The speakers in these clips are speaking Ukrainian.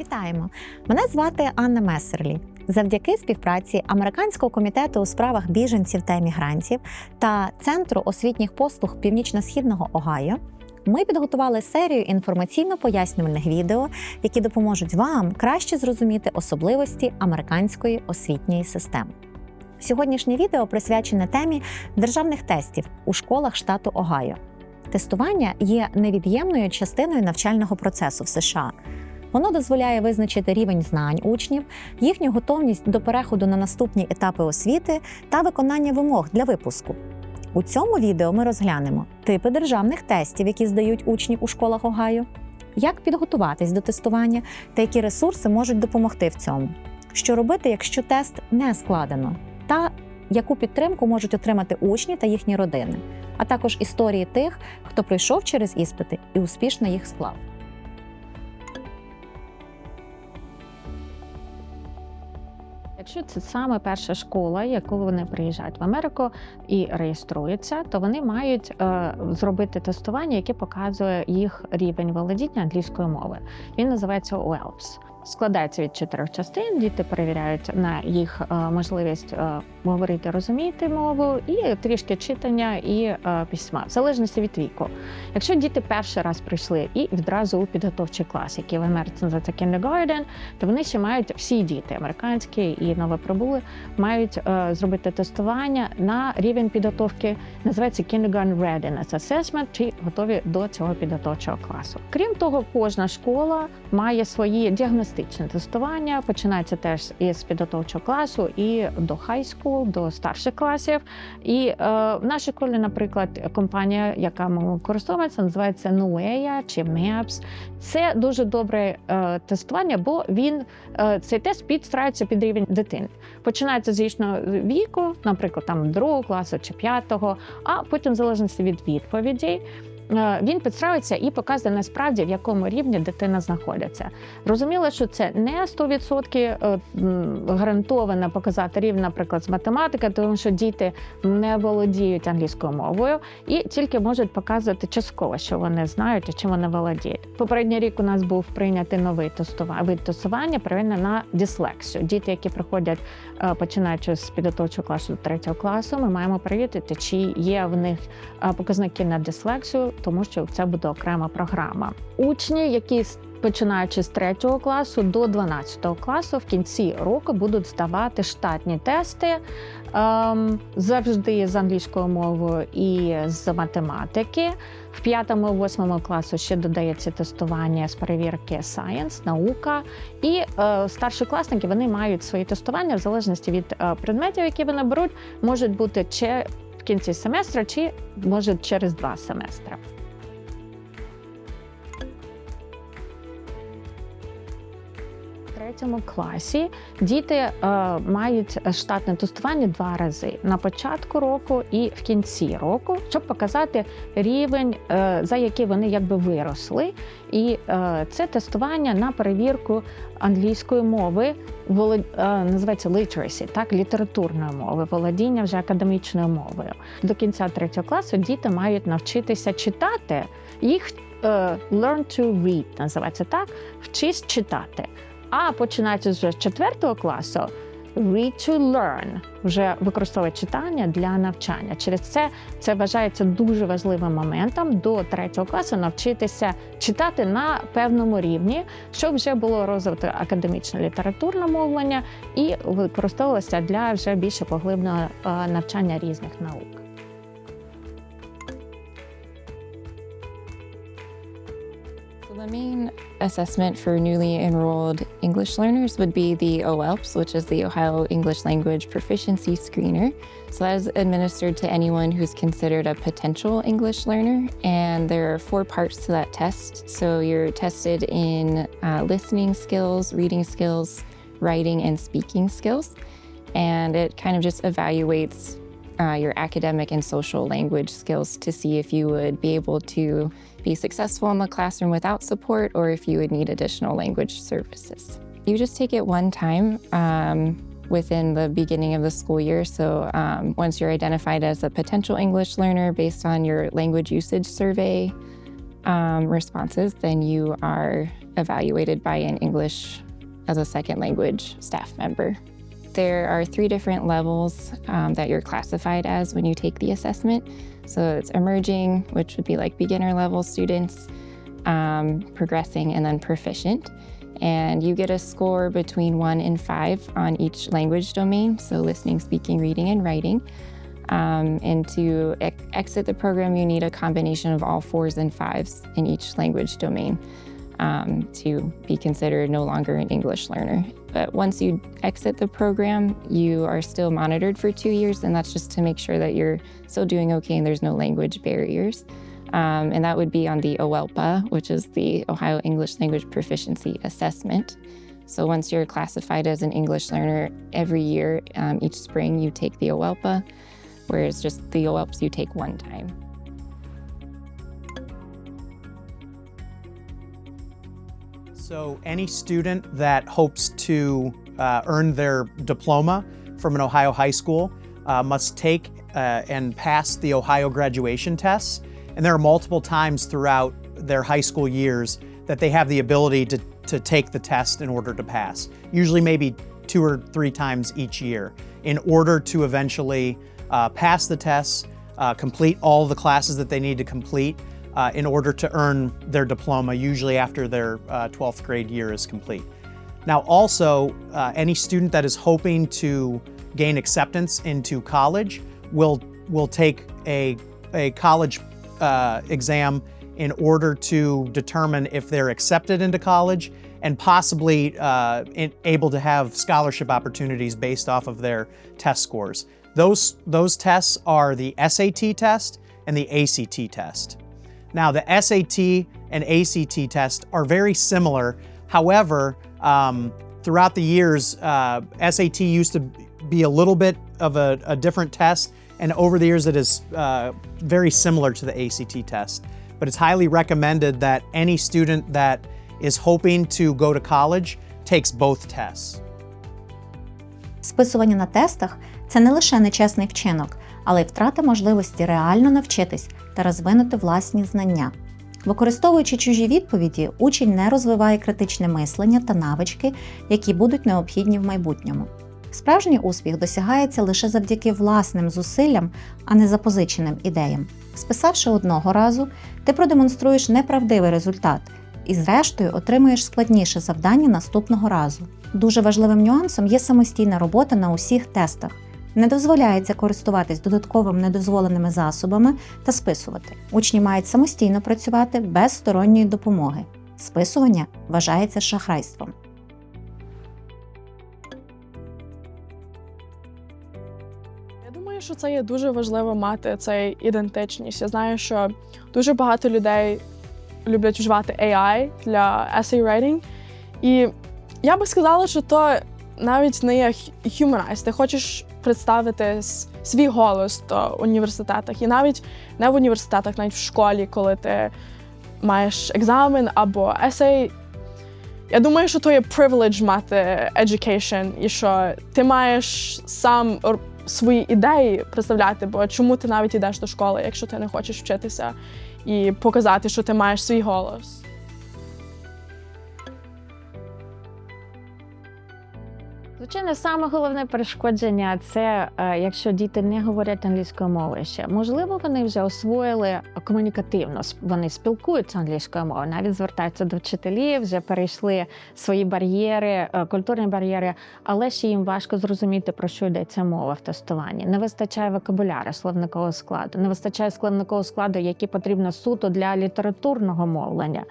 Вітаємо! Мене звати Анна Месерлі. Завдяки співпраці Американського комітету у справах біженців та емігрантів та Центру освітніх послуг Північно-східного Огайо ми підготували серію інформаційно-пояснювальних відео, які допоможуть вам краще зрозуміти особливості американської освітньої системи. Сьогоднішнє відео присвячене темі державних тестів у школах штату Огайо. Тестування є невід'ємною частиною навчального процесу в США. Воно дозволяє визначити рівень знань учнів, їхню готовність до переходу на наступні етапи освіти та виконання вимог для випуску. У цьому відео ми розглянемо типи державних тестів, які здають учні у школах Огайо, як підготуватись до тестування та які ресурси можуть допомогти в цьому, що робити, якщо тест не складено, та яку підтримку можуть отримати учні та їхні родини, а також історії тих, хто пройшов через іспити і успішно їх склав. Якщо це саме перша школа, яку вони приїжджають в Америку і реєструються, то вони мають е, зробити тестування, яке показує їх рівень володіння англійської мови. Він називається OELTS. Складається від чотирьох частин. Діти перевіряють на їх е, можливість е, говорити, розуміти мову, і трішки читання і е, письма, в залежності від віку. Якщо діти перший раз прийшли і відразу у підготовчий клас, який в Америці називається kindergarten, то вони ще мають всі діти, американські і новоприбули, мають зробити тестування на рівень підготовки, називається Kindergarten Readiness Assessment, чи готові до цього підготовчого класу. Крім того, кожна школа має свої діагностичні тестування. Починається теж із підготовчого класу і до school, до старших класів. І е, в нашій школі, наприклад, компанія, яка ми користуємося, називається Nuea чи MAPS. Це дуже добре е, тестування, бо він е, цей тест підстраюється під рівень дитини. Починається з їхнього віку, наприклад, там другого класу чи п'ятого, а потім, в залежності від відповідей. Е, Він підстраюється і показує насправді в якому рівні дитина знаходиться. Розуміло, що це не 100% е, гарантовано показати рівень, наприклад, з математики, тому що діти не володіють англійською мовою і тільки можуть показувати частково, що вони знають і чим вони володіють. Попередній рік у нас був прийнятий новий вид тестування, проведений на дислексію. Діти, які приходять е, починаючи з підготовчого класу до третього класу, ми маємо перевірити, чи є в них показники на дислексію, тому що це буде окрема програма. Учні, які починаючи з 3 класу до 12 класу, в кінці року будуть здавати штатні тести ем, завжди з англійською мовою і з математики. В 5-8 класу ще додається тестування з перевірки Science, наука. І е, старшокласники вони мають свої тестування в залежності від е, предметів, які вони беруть, можуть бути чи кінці семестра, чи може через два семестри. Третьому класі діти е, мають штатне тестування два рази на початку року і в кінці року, щоб показати рівень, е, за який вони якби виросли. І е, це тестування на перевірку англійської мови, воло- е, називається literacy, так, літературної мови, володіння вже академічною мовою. До кінця третього класу діти мають навчитися читати. Їх е, learn to read називається так, вчись читати. А починаючи з четвертого класу, read to learn, вже використовує читання для навчання. Через це це вважається дуже важливим моментом до третього класу навчитися читати на певному рівні, щоб вже було розвито академічне літературне мовлення і використовувалося для вже більше поглибного е, навчання різних наук. The main assessment for newly enrolled English learners would be the OELPS, which is the Ohio English Language Proficiency Screener. So that is administered to anyone who's considered a potential English learner. And there are four parts to that test. So you're tested in uh, listening skills, reading skills, writing, and speaking skills. And it kind of just evaluates uh, your academic and social language skills to see if you would be able to be successful in the classroom without support or if you would need additional language services. You just take it one time um, within the beginning of the school year. So um, once you're identified as a potential English learner based on your language usage survey, um, responses, then you are evaluated by an English as a second language staff member. There are three different levels um, that you're classified as when you take the assessment. So it's emerging, which would be like beginner level students, um, progressing, and then proficient. And you get a score between one and five on each language domain. So listening, speaking, reading, and writing. Um, and to ex- exit the program, you need a combination of all fours and fives in each language domain um, to be considered no longer an English learner. But once you exit the program, you are still monitored for two years, and that's just to make sure that you're still doing okay and there's no language barriers. Um, and that would be on the OELPA, which is the Ohio English Language Proficiency Assessment. So once you're classified as an English learner, every year, um, each spring, you take the OELPA, whereas just the OELPS you take one time. So, any student that hopes to uh, earn their diploma from an Ohio high school uh, must take uh, and pass the Ohio graduation tests. And there are multiple times throughout their high school years that they have the ability to, to take the test in order to pass, usually, maybe two or three times each year, in order to eventually uh, pass the tests, uh, complete all the classes that they need to complete uh, in order to earn their diploma, usually after their uh, 12th grade year is complete. Now, also, uh, any student that is hoping to gain acceptance into college will will take a a college uh, exam in order to determine if they're accepted into college and possibly uh, in, able to have scholarship opportunities based off of their test scores. Those those tests are the SAT test and the ACT test. Now, the SAT and ACT test are very similar. However, um, throughout the years, uh, SAT used to be a little bit of a, a different test, and over the years, it is uh, very similar to the ACT test. But it's highly recommended that any student that is hoping to go to college takes both tests. Списування на тестах це не лише нечесний вчинок, але й втрата можливості реально навчитись та розвинути власні знання. Використовуючи чужі відповіді, учень не розвиває критичне мислення та навички, які будуть необхідні в майбутньому. Справжній успіх досягається лише завдяки власним зусиллям, а не запозиченим ідеям. Списавши одного разу, ти продемонструєш неправдивий результат і, зрештою, отримуєш складніше завдання наступного разу. Дуже важливим нюансом є самостійна робота на усіх тестах. Не дозволяється користуватись додатковими недозволеними засобами та списувати. Учні мають самостійно працювати без сторонньої допомоги. Списування вважається шахрайством. Я думаю, що це є дуже важливо мати цей ідентичність. Я знаю, що дуже багато людей люблять вживати AI для essay writing. І я би сказала, що то навіть не є humanize. Ти хочеш представити свій голос в університетах. І навіть не в університетах, навіть в школі, коли ти маєш екзамен або essay. Я думаю, що то є privilege мати education, і що ти маєш сам свої ідеї представляти, бо чому ти навіть йдеш до школи, якщо ти не хочеш вчитися і показати, що ти маєш свій голос. Звичайно, саме головне перешкодження це е, якщо діти не говорять англійською мовою ще. Можливо, вони вже освоїли комунікативно, вони спілкуються англійською мовою, навіть звертаються до вчителів, вже перейшли свої бар'єри, е, культурні бар'єри, але ще їм важко зрозуміти, про що йдеться мова в тестуванні. Не вистачає вокабуляру, словникового складу, не вистачає словникового складу, який потрібно суто для літературного мовлення.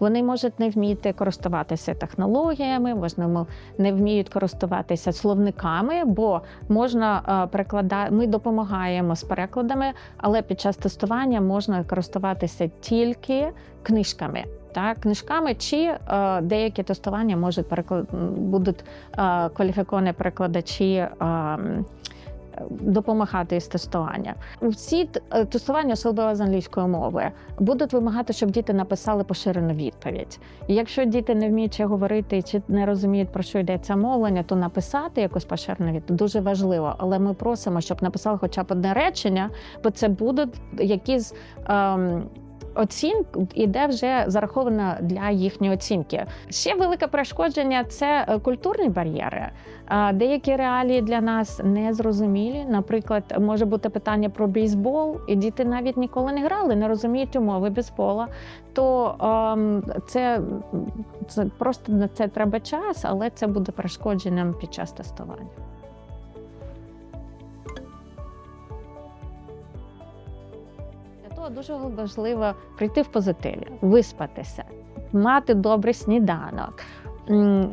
Вони можуть не вміти користуватися технологіями, можна не вміють користуватися словниками, бо можна перекладати. Ми допомагаємо з перекладами, але під час тестування можна користуватися тільки книжками. Так, книжками чи е, деякі тестування можуть переклад... будуть е, кваліфіковані перекладачі е, допомагати із тестування. Всі е, тестування, особливо з англійської мови, будуть вимагати, щоб діти написали поширену відповідь. І якщо діти не вміють чи говорити чи не розуміють про що йдеться мовлення, то написати якусь поширену відповідь дуже важливо. Але ми просимо, щоб написали хоча б одне речення, бо це будуть якісь. Ем, оцінка іде вже зарахована для їхньої оцінки. Ще велике перешкодження це е, культурні бар'єри. Деякі реалії для нас не зрозумілі. Наприклад, може бути питання про бейсбол, і діти навіть ніколи не грали, не розуміють умови бейсбола. То ем, це, це просто на це треба час, але це буде перешкодженням під час тестування. Для дуже важливо прийти в позитиві, виспатися, мати добрий сніданок.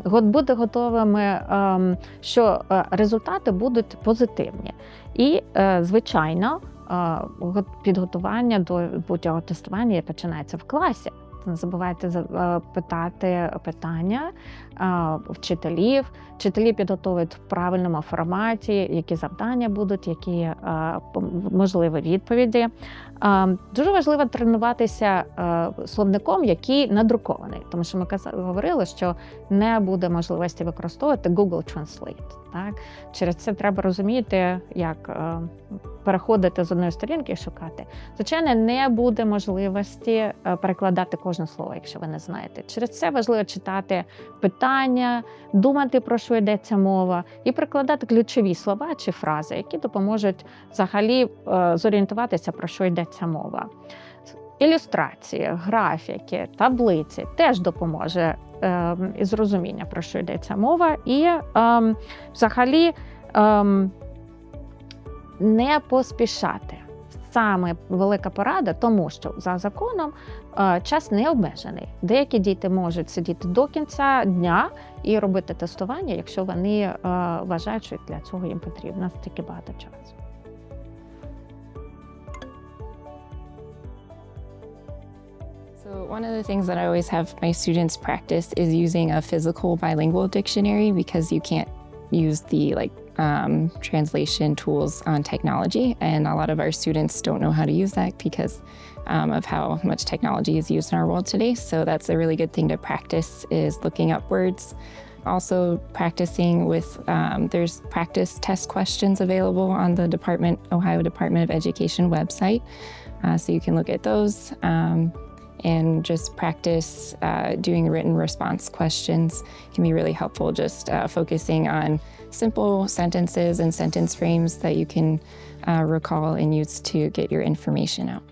Бути готовими, ем, що е, результати будуть позитивні. І, е, звичайно, е, підготування до будь-якого тестування починається в класі. Не забувайте за- е, питати питання е, вчителів. Вчителі підготовлять в правильному форматі, які завдання будуть, які е, можливі відповіді. Дуже важливо тренуватися словником, який надрукований, тому що ми говорили, що не буде можливості використовувати Google Translate. Так? Через це треба розуміти, як е, переходити з одної сторінки і шукати. Звичайно, не буде можливості е, перекладати кожне слово, якщо ви не знаєте. Через це важливо читати питання, думати про що йдеться мова, і прикладати ключові слова чи фрази, які допоможуть взагалі е, зорієнтуватися, про що йдеться мова. Ілюстрації, графіки, таблиці теж допоможе із розуміння, про що йдеться мова, і е, взагалі е, не поспішати. Саме велика порада, тому що за законом е, час не обмежений. Деякі діти можуть сидіти до кінця дня і робити тестування, якщо вони е, вважають, що для цього їм потрібно настільки багато часу. One of the things that I always have my students practice is using a physical bilingual dictionary because you can't use the like um, translation tools on technology. And a lot of our students don't know how to use that because um, of how much technology is used in our world today. So, that's a really good thing to practice is looking up words. Also, practicing with um, there's practice test questions available on the Department Ohio Department of Education website, uh, so you can look at those. And just practice uh, doing written response questions can be really helpful. Just uh, focusing on simple sentences and sentence frames that you can uh, recall and use to get your information out.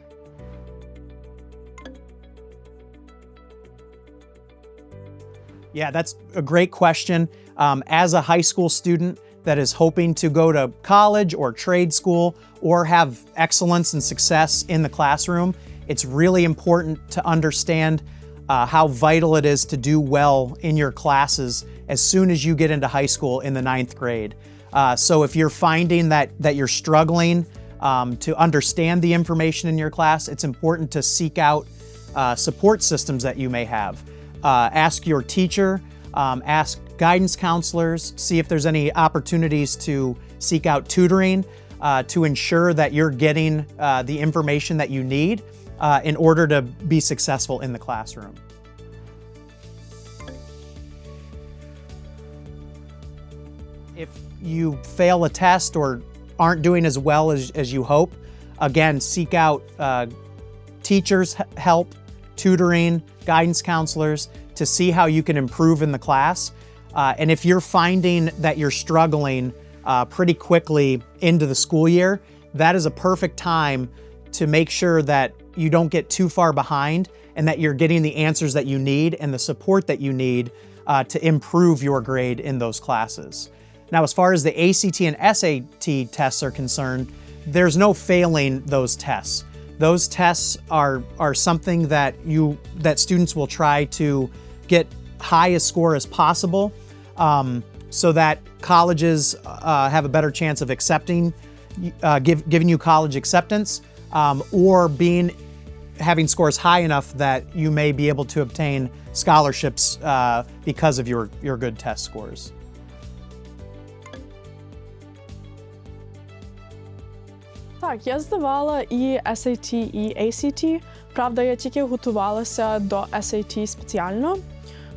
Yeah, that's a great question. Um, as a high school student that is hoping to go to college or trade school or have excellence and success in the classroom, it's really important to understand uh, how vital it is to do well in your classes as soon as you get into high school in the ninth grade. Uh, so if you're finding that that you're struggling um, to understand the information in your class, it's important to seek out uh, support systems that you may have. Uh, ask your teacher, um, ask guidance counselors, see if there's any opportunities to seek out tutoring uh, to ensure that you're getting uh, the information that you need uh, in order to be successful in the classroom. If you fail a test or aren't doing as well as, as you hope, again, seek out uh, teachers' help, tutoring, guidance counselors to see how you can improve in the class. Uh, and if you're finding that you're struggling uh, pretty quickly into the school year, that is a perfect time to make sure that you don't get too far behind and that you're getting the answers that you need and the support that you need uh, to improve your grade in those classes. Now, as far as the ACT and SAT tests are concerned, there's no failing those tests. Those tests are are something that you that students will try to get high a score as possible, um, so that colleges uh, have a better chance of accepting, uh, give, giving you college acceptance, um, or being having scores high enough that you may be able to obtain scholarships uh, because of your your good test scores. Так, я здавала і SAT, і ACT. Правда, я тільки готувалася до SAT спеціально.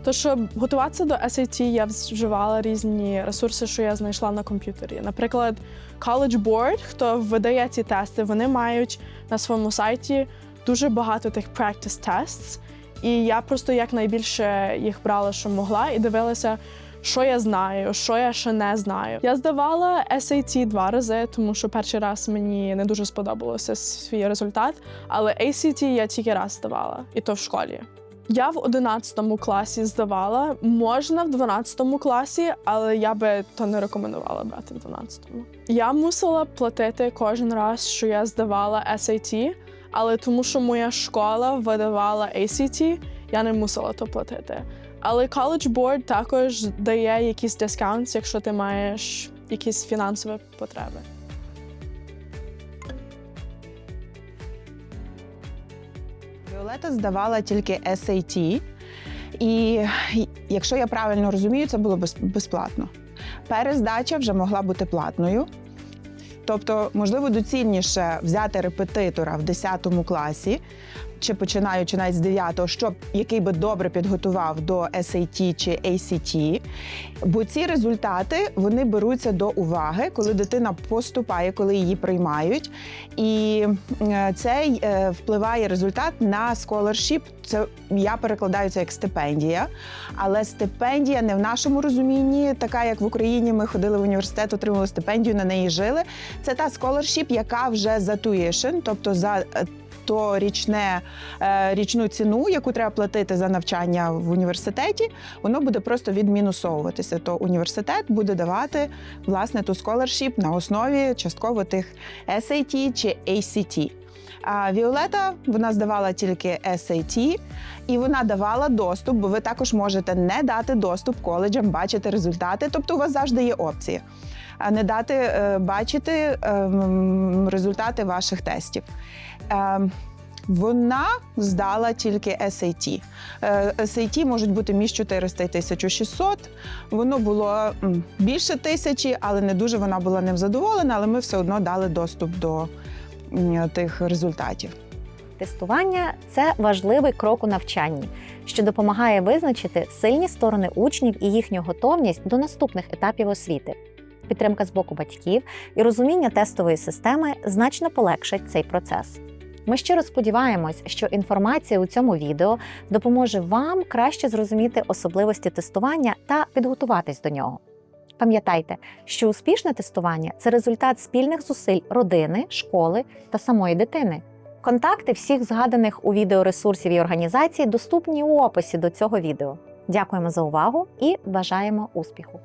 То, щоб готуватися до SAT, я вживала різні ресурси, що я знайшла на комп'ютері. Наприклад, College Board, хто видає ці тести, вони мають на своєму сайті дуже багато тих practice tests, і я просто якнайбільше їх брала, що могла, і дивилася, що я знаю, що я ще не знаю. Я здавала SAT два рази, тому що перший раз мені не дуже сподобалося свій результат, але ACT я тільки раз здавала, і то в школі. Я в 11 класі здавала, можна в 12 класі, але я би то не рекомендувала брати в 12-му. Я мусила платити кожен раз, що я здавала SAT, але тому що моя школа видавала ACT, я не мусила то платити. Але College Board також дає якісь дискаунти, якщо ти маєш якісь фінансові потреби. Віолета здавала тільки SAT, і якщо я правильно розумію, це було без- безплатно. Перездача вже могла бути платною. Тобто, можливо, доцільніше взяти репетитора в 10 класі, чи починаючи навіть з 9-го, щоб який би добре підготував до SAT чи ACT. Бо ці результати вони беруться до уваги, коли дитина поступає, коли її приймають. І е, цей е, впливає результат на scholarship. Це я перекладаю це як стипендія. Але стипендія не в нашому розумінні, така як в Україні. Ми ходили в університет, отримали стипендію, на неї жили. Це та scholarship, яка вже за tuition, тобто за то річне е, річну ціну, яку треба платити за навчання в університеті, воно буде просто відмінусовуватися. То університет буде давати власне ту scholarship на основі частково тих SAT чи ACT. А Віолета вона здавала тільки SAT, і вона давала доступ, бо ви також можете не дати доступ коледжам, бачити результати. Тобто у вас завжди є опція. А не дати е, бачити ем, результати ваших тестів. Ем, вона здала тільки SAT. Е, SAT можуть бути між 400 і 1600. Воно було більше тисячі, але не дуже вона була ним задоволена, але ми все одно дали доступ до тих результатів. Тестування це важливий крок у навчанні, що допомагає визначити сильні сторони учнів і їхню готовність до наступних етапів освіти. Підтримка з боку батьків і розуміння тестової системи значно полегшать цей процес. Ми щиро сподіваємось, що інформація у цьому відео допоможе вам краще зрозуміти особливості тестування та підготуватись до нього. Пам'ятайте, що успішне тестування це результат спільних зусиль родини, школи та самої дитини. Контакти всіх згаданих у відео ресурсів і організацій доступні у описі до цього відео. Дякуємо за увагу і бажаємо успіху!